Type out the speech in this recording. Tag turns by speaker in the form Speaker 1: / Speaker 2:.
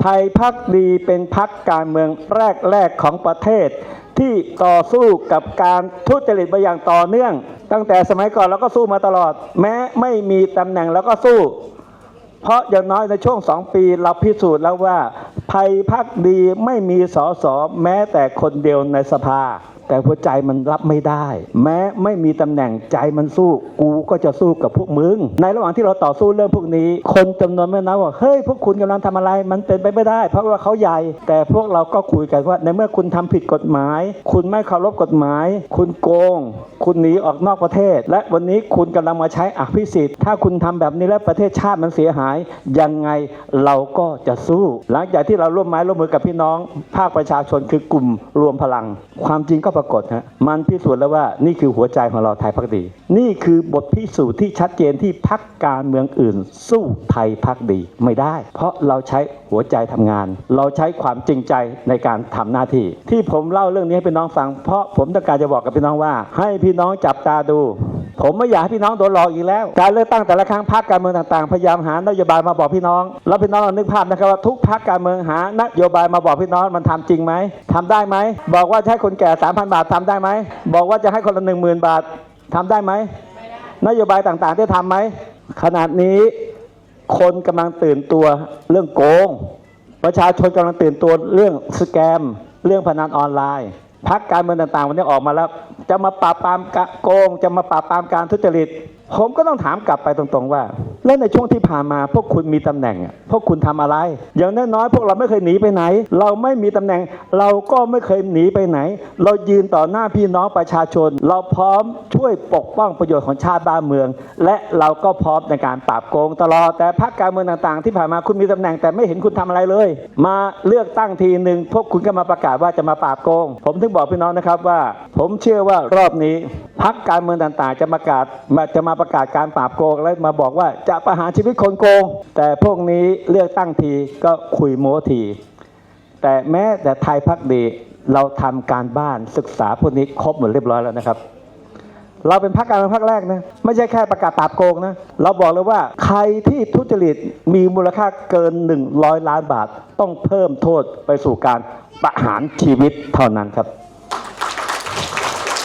Speaker 1: ไทยพักดีเป็นพักการเมืองแรก ๆ ของประเทศ ที่ต่อสู้กับการทุจริตมาอย่างต่อเนื่อง ตั้งแต่สมัยก่อนเราก็สู้มาตลอด แม้ไม่มีตำแหน่งเราก็สู้ เพราะอย่างน้อยในช่วงสองปีเราพิสูจน์แล้วว่าภัยพักดีไม่มีสอสอแม้แต่คนเดียวในสภา แต่หัวใจมันรับไม่ได้ แม้ไม่มีตำแหน่งใจมันสู้ กูก็จะสู้กับพวกมึง ในระหว่างที่เราต่อสู้เรื่องพวกนี้ คนจำนวนไม่น้อยว่าเฮ้ยพวกคุณกำลังทำอะไร มันเป็นไปไม่ได้ เพราะว่าเขาใหญ่ แต่พวกเราก็คุยกันว่า ในเมื่อคุณทำผิดกฎหมาย คุณไม่เคารพกฎหมาย คุณโกง คุณหนีออกนอกประเทศ และวันนี้คุณกำลังมาใช้อภิสิทธิ์ถ้าคุณทำแบบนี้แล้วประเทศชาติมันเสียหายยังไงเราก็จะสู้ หลังจากที่เราร่วมไม้ร่วมมือกับพี่น้อง ภาคประชาชนคือกลุ่มรวมพลัง ความจริงก็ปรากฏฮะมันพิสูจน์แล้วว่านี่คือหัวใจของเราไทยพักดี นี่คือบทพิสูจน์ที่ชัดเจนที่พักการเมืองอื่น สู้ไทยพักดีไม่ได้ เพราะเราใช้หัวใจทำงาน เราใช้ความจริงใจในการทำหน้าที่ ที่ผมเล่าเรื่องนี้ให้พี่น้องฟัง เพราะผมต้องการจะบอกกับพี่น้องว่า ให้พี่น้องจับตาดู ผมไม่อยากให้พี่น้องโดนหลอกอีกแล้ว การเลือกตั้งแต่ละครั้งพรรคการเมืองต่างๆ พยายามหานโยบายมาบอกพี่น้อง แล้วพี่น้องลองนึกภาพนะครับว่าทุกพรรคการเมืองหานโยบายมาบอกพี่น้องมันทำจริงไหมทำได้ไหม บอกว่าจะให้คนแก่3,000 บาททำได้ไหม บอกว่าจะให้คนละ1 0,000บาททำได้ไหมนโยบายต่างๆได้ทำไหมขนาดนี้คนกำลังตื่นตัวเรื่องโกง ประชาชนกำลังตื่นตัวเรื่องสแกม เรื่องพนันออนไลน์ พักการเมืองต่างๆวันนี้ออกมาแล้ว จะมาปราบปรามโกง จะมาปราบปรามการทุจริต ผมก็ต้องถามกลับไปตรงๆว่า แล้วในช่วงที่ผ่านมาพวกคุณมีตำแหน่ง พวกคุณทำอะไร อย่างน้อยๆพวกเราไม่เคยหนีไปไหน เราไม่มีตำแหน่ง เราก็ไม่เคยหนีไปไหน เรายืนต่อหน้าพี่น้องประชาชน เราพร้อมช่วยปกป้องประโยชน์ของชาติบ้านเมือง และเราก็พร้อมในการปราบโกงตลอด แต่พรรคการเมืองต่างๆ ที่ผ่านมาคุณมีตำแหน่งแต่ไม่เห็นคุณทำอะไรเลย มาเลือกตั้งทีหนึ่งพวกคุณก็มาประกาศว่าจะมาปราบโกง ผมถึงบอกพี่น้องนะครับว่า ผมเชื่อว่ารอบนี้พรรคการเมืองต่างๆ จะประกาศมาจะมาประกาศการปราบโกงและมาบอกว่าจะประหารชีวิตคนโกง แต่พวกนี้เลือกตั้งทีก็คุยโม้ที แต่แม้แต่ไทยพักดีเราทำการบ้านศึกษาพวกนี้ครบหมดเรียบร้อยแล้วนะครับ เราเป็นพรรคการเมืองพรรคแรกนะไม่ใช่แค่ประกาศปราบโกงนะเราบอกเลยว่าใครที่ทุจริตมีมูลค่าเกิน 100 ล้านบาท ต้องเพิ่มโทษไปสู่การประหารชีวิตเท่านั้นครับ